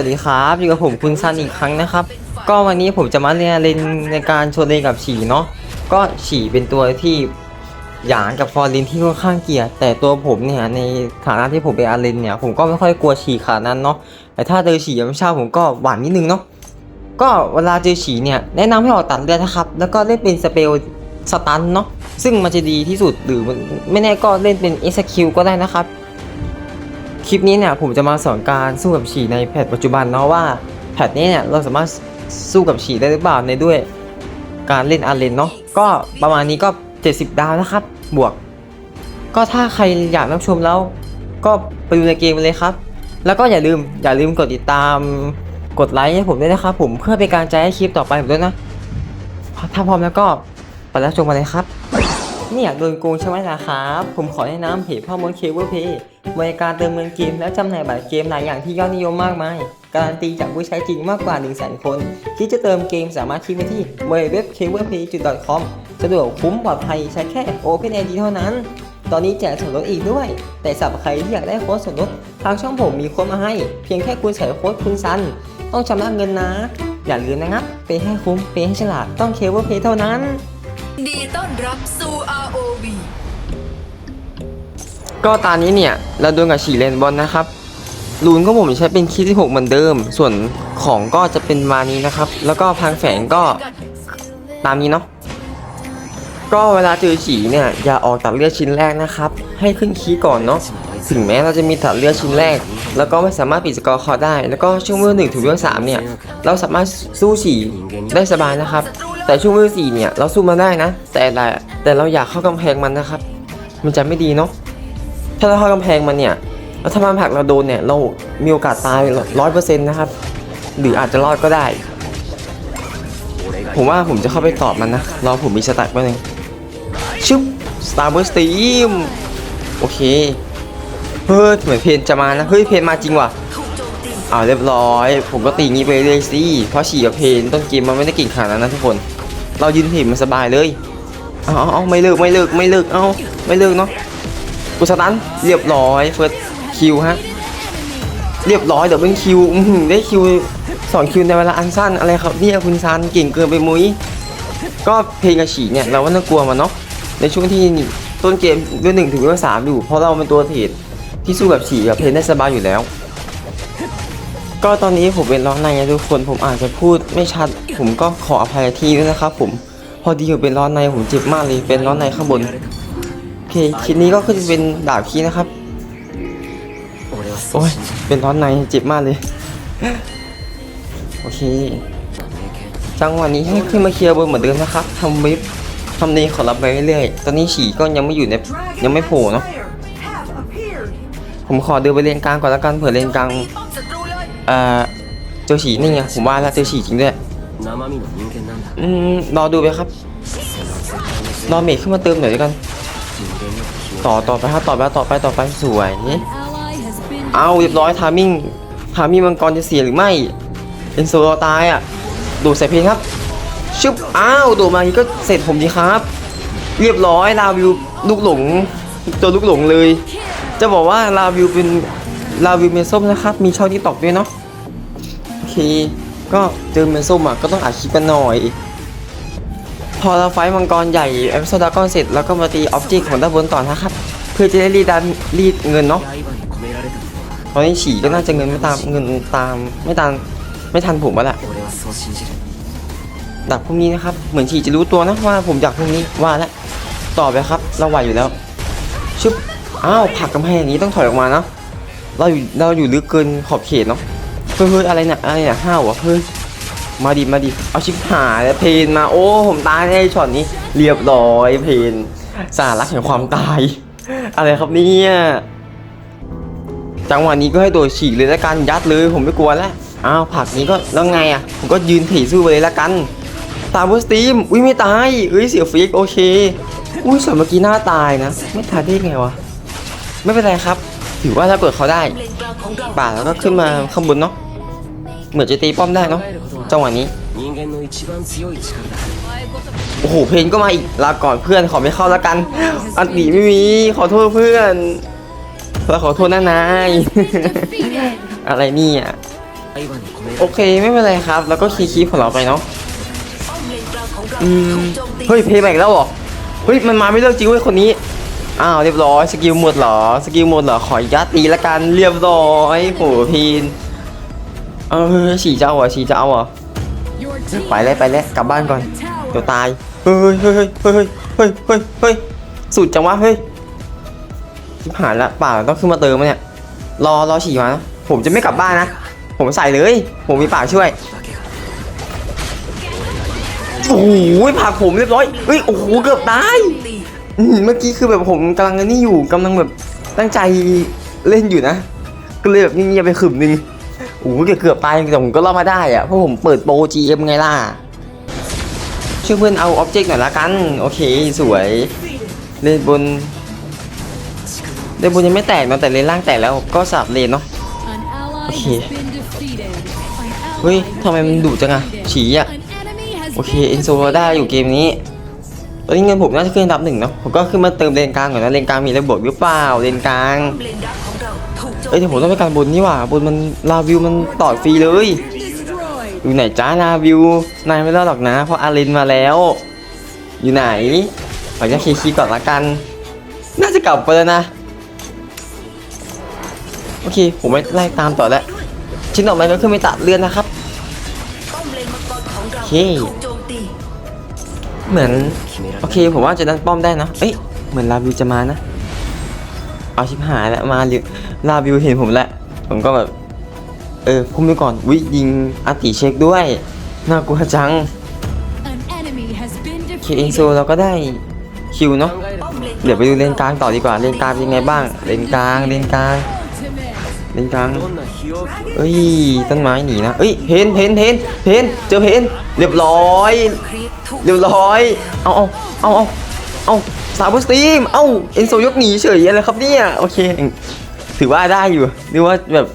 สวัสดีครับอยู่กับผมคุณซันอีกครั้งนะครับ ก็วันนี้ผมจะมาเรียนเล่นในการโชว์เลนกับฉีเนาะก็ฉีเป็นตัวที่หยางกับฟอร์ลินที่ค่อนข้างเกลียดแต่ตัวผมเนี่ยในฐานะที่ผมเป็นอาเลนเนี่ยผมก็ไม่ค่อยกลัวฉีขนาดนั้นเนาะแต่ถ้าเจอฉียังไม่ชอบผมก็หวานนิดนึงเนาะก็เวลาเจอฉีเนี่ยแนะนำให้ออกตัดเลือดนะครับ แล้วก็เล่นเป็นสเปลสตันเนาะซึ่งมันจะดีที่สุดหรือไม่แน่ก็เล่นเป็น SQ ก็ได้นะครับ คลิปนี้เนี่ยผมจะมาสอนการสู้กับฉี่ในแพทปัจจุบันเนาะว่าแพทนี้เนี่ยเราสามารถสู้กับฉี่ได้หรือเปล่าในด้วยการเล่นอาร์เลนเนาะก็ประมาณนี้ก็ 70 ดาวนะครับบวก ก็ถ้าใครอยากรับชมแล้ว ก็ไปดูในเกมเลยครับ แล้วก็อย่าลืมอย่าลืมกดติดตามกดไลค์ให้ผมด้วยนะครับผมเพื่อเป็นการใจให้คลิปต่อไปผมด้วยนะถ้าพร้อมแล้วก็ไปรับชมกันเลยครับ นี่อยากโดนโกงใช่ไหมล่ะครับ ผมขอแนะนำเพจพ่อมดเคเบิลเพย์บริการเติมเงินเกมและจำหน่ายบัตรเกมหลายอย่างที่ยอดนิยมมากมาย การันตีจากผู้ใช้จริงมากกว่า 1 0 0 0 0แคนที่จะเติมเกมสามารถคลิกไปที่ www.cablepay.com สะดวกคุ้มปลอดภัยใช้แค่ OpenID เท่านั้น ตอนนี้แจกส่วนลดอีกด้วย แต่สำหรับใครที่อยากได้โค้ดส่วนลดทางช่องผมมีโค้ดมาให้ เพียงแค่คุณใส่โค้ดคุณซัน ต้องชำระเงินนะ อย่าลืมนะครับเปย์ให้คุ้มเปย์ให้ฉลาดต้องเคเบิลเพย์เท่านั้น ดีต้อนรับสู่ ROV ก็ตอนนี้เนี่ย เราโดนกับฉีเลนบอลนะครับรูนก็ผมใช้เป็นคิดที่6เหมือนเดิม ส่วนของก็จะเป็นมานี้นะครับ แล้วก็พังแฝงก็ตามนี้เนาะก็เวลาเจอฉีเนี่ย อย่าออกตัดเลือดชิ้นแรกนะครับ ให้ขึ้นคีย์ก่อนเนาะถึงแม้เราจะมีตัดเลือดชิ้นแรก แล้วก็ไม่สามารถปิดสกอร์คอได้ แล้วก็ช่วงเวลหนึ่งถึงเวลสามเนี่ย เราสามารถสู้ฉีได้สบายนะครับ แต่ช่วงเวลสี่เนี่ยเราสู้มาได้นะ แต่ละแต่เราอยากเข้ากำแพงมันนะครับ มันจะไม่ดีเนาะถ้าเราเข้ากำแพงมันเนี่ยแล้วถ้ามันผลักเราโดนเนี่ยเรามีโอกาสตายร้อยเปอร์เซ็นต์นะครับหรืออาจจะรอดก็ได้ ผมว่าผมจะเข้าไปตอบมันนะรอผมมีสต็กไว้หนึ่งชึบ Star Burst Steam โอเคเฮ้ยเหมือนเพนจะมานะเฮ้ยเพนมาจริงว่ะอ้าวเรียบร้อย ผมก็ตีงี้ไปเลยสิเพราะฉี่กับเพนต้นเกมมันไม่ได้เก่งขนาดนั้นนะทุกคน เรายืนเห็นมันสบายเลยเอาเอาไม่เลิกไม่เลิกไม่เลิกเอาไม่เลิกเนาะกูสตันเรียบร้อยเฟิร์สคิวฮะเรียบร้อยเดี๋ยวเป็นคิวได้คิวสองคิวในเวลาอันสั้นอะไรครับเนี่ยคุณซันเก่งเกินไปมุ้ยก็เพลงกระฉีเนี่ยเราว่าน่ากลัวมันเนาะในช่วงที่ต้นเกมด้วยหนึ่งถึงด้วยสามอยู่เพราะเราเป็นตัวเทรดที่สู้กับฉีกับเพลงได้สบายอยู่แล้ว ก็ตอนนี้ผมเป็นร้อนในนะทุกคนผมอาจจะพูดไม่ชัด ผมก็ขออภัยที่ด้วยนะครับผมพอดีผมเป็นร้อนในผมเจ็บมากเลยเป็นร้อนในข้างบนโอเคคลิปนี้ก็คือจะเป็นดาบคีนะครับโอ้ยเป็นร้อนในเจ็บมากเลยโอเคจังหวะนี้ให้ขึ้นมาเคลียร์บนเหมือนเดิมนะครับทำวิปทำเนขอรับไปเรื่อยๆตอนนี้ฉี่ก็ยังไม่อยู่ในยังไม่โผล่เนาะผมขอเดินไปเลนกลางก่อนแล้วกันเผื่อเลนกลาง ป้อมศัตรูเลย เอ่อ เจอฉี่นี่ไง ผมว่าแล้วเจอฉี่จริงด้วย 生身の人間なんだ อืม รอดูไปครับ รอเมทขึ้นมาเติมหน่อยด้วยกัน 人間には気 ต่อต่อไปครับต่อไปต่อไปต่อไปสวย Ally has been เอาเรียบร้อยทามิ่งทามิ่งมังกรจะเสียหรือไม่เป็นโซโลตายอ่ะดูดใส่เพลงครับชึบอ้าวดูดมาอย่างนี้ก็เสร็จผมดีครับ เรียบร้อยลาวิวลูกหลงตัวลูกหลงเลย จะบอกว่าลาวิวเป็น ลาวิวเมส้มนะครับ มีช่องที่ตอบด้วยเนาะโอเค ก็เจอเมส้มอะก็ต้องอาชีพกันหน่อย พอเราไฟมังกรใหญ่แอพิโซดากอนเสร็จแล้วก็มาตีออฟเจกของด้านบนต่อนะครับ เพื่อจะได้รีดันรีดเงินเนาะตอนนี้ฉี่ก็น่าจะเงินไม่ตามเงินตามไม่ตามไม่ทันผมแล้วแหละดับพวกนี้นะครับ เหมือนฉี่จะรู้ตัวนะว่าผมดักพวกนี้ว่าแล้วต่อไปครับ เราไหวอยู่แล้วชุบอ้าวผักกำแพงอย่างนี้ต้องถอยออกมาเนาะ เราอยู่เราอยู่ลึกเกินขอบเขตเนาะเฮ้ยเฮ้ยอะไรเนี่ยอะไรเนี่ยห้าวอะเฮ้ยมาดิมาดิเอาชิบหายแล้วเพนมาโอ้ผมตายในช็อตนี้ เรียบร้อยเพนสารักแห่งความตาย อะไรครับเนี่ยจังหวะนี้ก็ให้ตัวฉีกเลยล้วกันยัดเลยผมไม่กลัวแล้วอ้าวผักนี้ก็แล้วไงอะผมก็ยืนถี่สู้ไปเลยล้วกัน ตามบนสตีมอุ้ยไม่ตายเอ้ยเสียฟิกโอเคอุ้ยส่วนเมื่อกี้หน้าตายนะ ไม่ตายได้ไงวะไม่เป็นไรครับ ถือว่าถ้าเปิดเขาได้ป่าแล้วก็ขึ้นมาข้างบนเนาะเหมือนจะตีป้อมได้เนาะจังหวะนี้โอ้โหเพนก็มาอีกลาก่อนเพื่อนขอไม่เข้าละกัน อันดีไม่มีขอโทษเพื่อนแล้วขอโทษนะนายอะไรนี่อะโอเคไม่เป็นไรครับ แล้วก็คีคีของเราไปเนาะอืมเฮ้ยเพย์แบกแล้วหรอเฮ้ยมันมาไม่เลิกจริงเว้ยคนนี้ อ้าวเรียบร้อยสกิลหมดเหรอสกิลหมดเหรอขอยัาตีละกันเรียบร้อยโหพีนเออฉี่เจ้าอะฉี่เจ้าอะไปแล้วไปแล้วกลับบ้านก่อนเดี๋ยวตายเฮ้ยเฮ้ยเฮ้ยเฮ้ยเฮ้ยเฮ้ยสุดจังวะเฮ้ยผ่านละป่าต้องขึ้นมาเติมมาเนี่ยรอรอฉี่มาผมจะไม่กลับบ้านนะ ผมใส่เลย ผมมีป่าช่วยโอ้โหผักผมเรียบร้อยเฮ้ยโอ้โหเกือบตาย อืมเมื่อกี้คือแบบผมกำลังนี่อยู่กำลังแบบตั้งใจเล่นอยู่นะ ก็เลยแบบเงียบๆไปขึมหนึงโอ้โหเกือบเกือบตายแต่ผมก็รอดมาได้อะเพราะผมเปิดโปร GM ไงล่ะ ช่วยเพื่อนเอาอ็อบเจกต์หน่อยละกัน โอเคสวย เล่นบน เล่นบนยังไม่แตกเนอะแต่เล่นล่างแตกแล้วก็สับเลนเนาะ โอเค เฮ้ยทำไมมันดุจังอะฉี่อะโอเคเอ็นโซได้อยู่เกมนี้ ตอนนี้เงินผมน่าจะขึ้นอันดับหนึ่งเนาะผมก็ขึ้นมาเติมเลนกลางก่อนนะเลนกลางมีระบบหรือเปล่าเลนกลางเลนดักของเราถูกโจมเอ้ยแต่ผมต้องไปการบนนี่หว่าบนมันลาวิวมันต่อฟรีเลย อยู่ไหนจ้าลาวิวนายไม่รอดหรอกนะ เพราะอารินมาแล้ว อยู่ไหนขอจะคีย์คีย์ก่อนละกัน น่าจะกลับไปแล้วนะโอเคผมไม่ไล่ตามต่อแล้วชิ้นต่อไปก็ขึ้นไปตัดเลือนนะครับโอเค เหมือนโอเคผมว่าจะดันป้อมได้นะเอ้ยเหมือนลาวิวจะมานะ เอาชิบหายแล้วมาหรือลาวิวเห็นผมแล้วผมก็แบบ เออพุ่มไปก่อนวิยิงอาติเช็คด้วยน่ากลัวจังเคเอนโซเราก็ได้คิวเนาะเดี๋ยวไปดูเลนกลางต่อดีกว่าเลนกลางเป็นไงบ้างเลนกลางเลนกลางเลนกาลาง เอ้ยต้นไม้หนีนะเอ้ยเพนเพนเพนเพนเจอเพนเรียบร้อย เรียบร้อย เอาเอาเอาเอาเอาสาวสตรีมเอาเอ็นโซยกหนีเฉยอะไรครับเนี่ยโอเค ถือว่าได้อยู่นึกว่าแบบ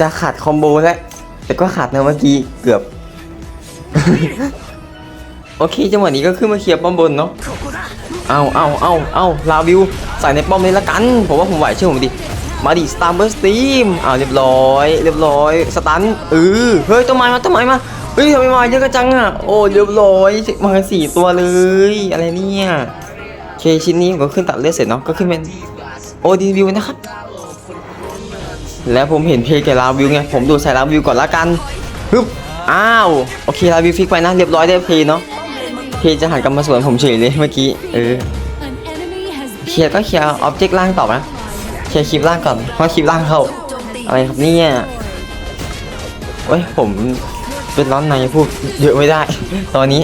จะขาดคอมโบแล้วแต่ก็ขาดนะเมื่อกี้เกือบ โอเคจังหวะนี้ก็ขึ้นมาเคลียร์ป้อมบนเนาะเอาเอาเอาเอาลาวิวใส่ในป้อมเลยละกันผมว่าผมไหวเชื่อผมดิ มาดิสตาร์เบอร์สตีมอ้าวเรียบร้อย เรียบร้อย สตันเออเฮ้ยต้นไม้มาต้นไม้มาเฮ้ยทำไมมาเยอะกันจังอะโอ้เรียบร้อยมาสี่ตัวเลย อะไรเนี่ยโอเคชิ้นนี้ผมก็ขึ้นตัดเลือดเสร็จเนาะก็ขึ้นเป็นโอดีวิวนะครับ แล้วผมเห็นเพจกับลาวิวไงผมดูใส่ลาวิวก่อนละกันฮึบอ้าวโอเคลาวิวฟิกไปนะเรียบร้อยได้เพจเนาะเพจจะหันกลับมาสวนผมเฉยเลยเมื่อกี้เออเคลียร์ก็เคลียร์ออบเจกต์ล่างต่อนะ เคลียร์คลิปล่างก่อน เพราะคลิปล่างเขาอะไรครับเนี่ยเฮ้ยผมเป็นร้อนในพูดเยอะไม่ได้ ตอนนี้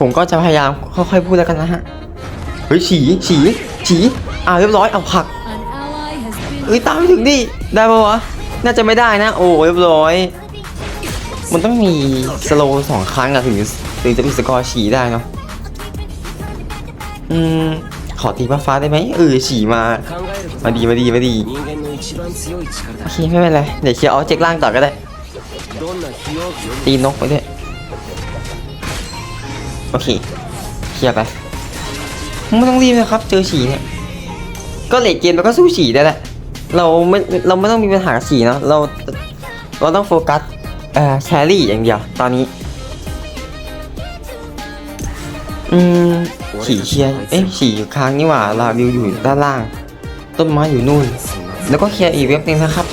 ผมก็จะพยายามค่อยๆพูดแล้วกันนะฮะ เฮ้ยฉีฉีฉีอ่าเรียบร้อยเอาผักเฮ้ยตามไม่ถึงดิได้ปะวะ น่าจะไม่ได้นะ โอ้เรียบร้อย มันต้องมีสโลว์สองครั้งอะถึงถึงจะมีสกอร์ฉีได้เนาะอืม ขอตีบ้าฟ้าได้ไหมเออฉี่มา มาดีมาดีมาดีโอเคไม่เป็นไรเดี๋ยวเชียร์ออเจ็กล่างต่อก็ได้ ตีนกไปด้วยโอเคเคลียร์ไปไม่ต้องรีบนะครับ เจอฉี่เนี่ยก็เลดเกมแล้วก็สู้ฉี่ได้แหละเราไม่เราไม่ต้องมีปัญหาฉี่เนาะเราเราต้องโฟกัสเอ่อแครี่อย่างเดียวตอนนี้ อืมขี่เคียนเอ้ยขี่อยู่ค้างนี่หว่าลาวิวอยู่ด้านล่าง ต้นไม้อยู่นู่น แล้วก็เคียร์อีกเว็บนึงนะครับ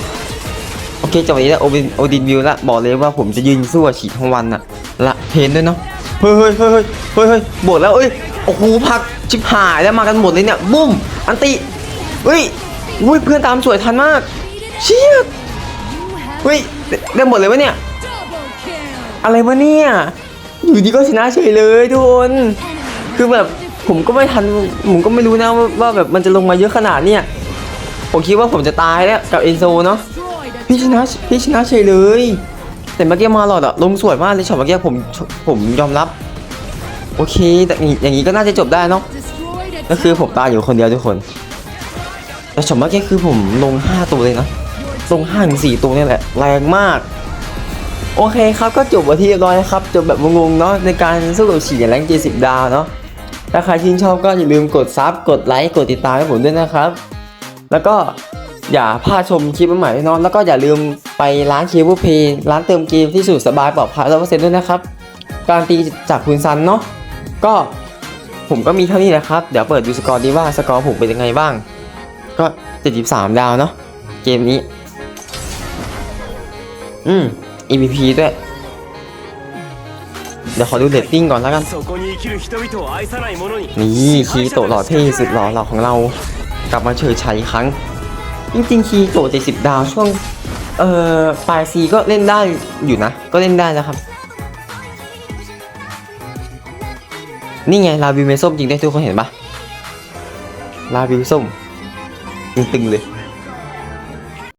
โอเคจบกวันนี้และโอดินโอดินวิวละบอกเลยว่าผมจะยืนสู้กับฉีดทั้งวันอะละเพนด้วยเนาะเฮ้ยเฮ้ยเฮ้ยเฮ้ยเฮ้ยบวกแล้วเอ้ยโอ้โหพักชิบหายแล้วมากันหมดเลยเนี่ยบุ้มอันติเฮ้ยอุ้ยเพื่อนตามสวยทันมากเชี่ยเฮ้ยได้หมดเลยวะเนี่ยอะไรวะเนี่ย อยู่ดีก็ชนะเฉยเลยทุกคนคือแบบผมก็ไม่ทันผมก็ไม่รู้นะว่าวาแบบมันจะลงมาเยอะขนาดเนี่ยผมคิดว่าผมจะตายแล้วกับเอนโซเนาะพี่ชนะพี่ชนะเฉยเลย แต่เมื่อกี้มาหลอดอะลงสวยมากเลยช็อตเมื่อกี้ผมผมยอมรับ โอเคแต่อย่างนี้ก็น่าจะจบได้เนาะก็คือผมตายอยู่คนเดียวทุกคน แต่ช็อตเมื่อกี้คือผมลง 5 ตัวเลยนะลง5ถึง4ตัวเนี่ยแหละแรงมาก โอเคครับก็จบวันที่เรียบร้อยนะครับจบแบบงงๆเนาะในการสู้กับฉีดแรง70ดาวเนาะถ้าใครชื่นชอบก็อย่าลืมกดซับกดไลค์กดติดตามให้ผมด้วยนะครับ แล้วก็อย่าพลาดชมคลิปใหม่ๆด้วยเนาะแล้วก็อย่าลืมไปร้านเคเบิลเพย์ร้านเติมเกมที่สุดสบายปลอดภัยร้อยเปอร์เซ็นต์ด้วยนะครับ การตีจากคุณซันเนาะก็ผมก็มีเท่านี้แหละครับ เดี๋ยวเปิดดูสกอร์ดีว่าสกอร์ผมเป็นยังไงบ้าง ก็73ดาวเนาะเกมนี้ อืม EVP ด้วย เดี๋ยวขอดูเดตติ้งก่อนแล้วกัน นี่คีโตหล่อเท่สุดหล่อหล่อของเรา กลับมาเฉยชัยครั้ง จริงๆคีโต70 ดาวช่วง เอ่อปลายซีก็เล่นได้อยู่นะ ก็เล่นได้แล้วครับ นี่ไง ลาวิวเมส้มจริงได้ทุกคนเห็นปะลาวิวส้มตึงๆเลย